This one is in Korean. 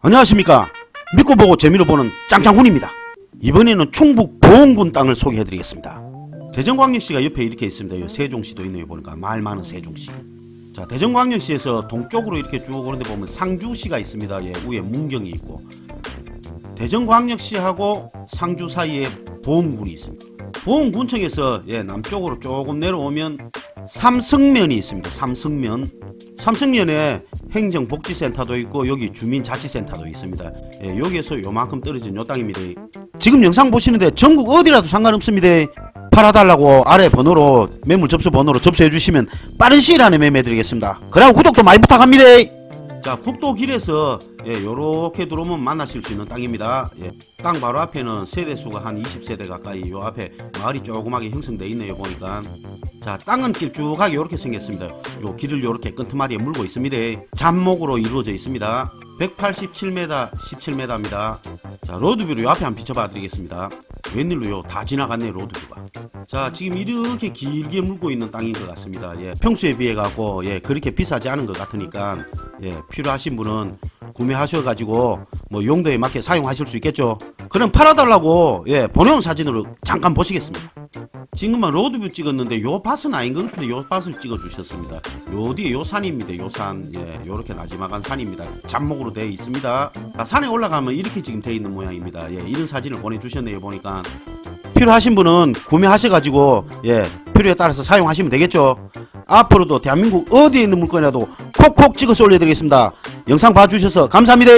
안녕하십니까? 믿고 보고 재미로 보는 짱짱훈입니다. 이번에는 충북 보은군 땅을 소개해드리겠습니다. 대전광역시가 옆에 이렇게 있습니다. 세종시도 있네요 보니까. 말 많은 세종시. 자 대전광역시에서 동쪽으로 이렇게 쭉 오는데 보면 상주시가 있습니다. 예, 위에 문경이 있고. 대전광역시하고 상주 사이에 보은군이 있습니다. 보은군청에서 예, 남쪽으로 조금 내려오면 삼성면이 있습니다. 삼성면. 삼성면에 행정복지센터도 있고 여기 주민자치센터도 있습니다. 예, 여기에서 요만큼 떨어진 요 땅입니다. 지금 영상 보시는데 전국 어디라도 상관없습니다. 팔아달라고 아래 번호로 매물 접수 번호로 접수해 주시면 빠른 시일 안에 매매 드리겠습니다. 그리고 구독도 많이 부탁합니다. 자 국도길에서 예, 요렇게 들어오면 만나실 수 있는 땅입니다. 예, 땅 바로 앞에는 세대 수가 한 20세대 가까이 요 앞에 마을이 조그맣게 형성돼 있네요 보니까 자 땅은 길쭉하게 이렇게 생겼습니다. 요 길을 요렇게 끈트마리에 물고 있습니다. 잡목으로 이루어져 있습니다. 187m, 17m입니다. 자 로드뷰로 요 앞에 한번 비춰봐 드리겠습니다. 웬일로요 다 지나갔네 로드뷰가. 자 지금 이렇게 길게 물고 있는 땅인 것 같습니다. 예, 평수에 비해 갖고 예 그렇게 비싸지 않은 것 같으니까 예 필요하신 분은 구매하셔가지고 뭐 용도에 맞게 사용하실 수 있겠죠. 그럼 팔아달라고 예 보내온 사진으로 잠깐 보시겠습니다. 지금만 로드뷰 찍었는데 요 밭은 아닌 것 같은데 요 밭을 찍어 주셨습니다. 요 뒤에 요 산입니다. 요 산, 예, 요렇게 나지막한 산입니다. 잡목으로 되어 있습니다. 자, 산에 올라가면 이렇게 지금 되어 있는 모양입니다. 예, 이런 사진을 보내주셨네요. 보니까 필요하신 분은 구매하셔가지고 예, 필요에 따라서 사용하시면 되겠죠. 앞으로도 대한민국 어디에 있는 물건이라도 콕콕 찍어서 올려드리겠습니다. 영상 봐주셔서 감사합니다.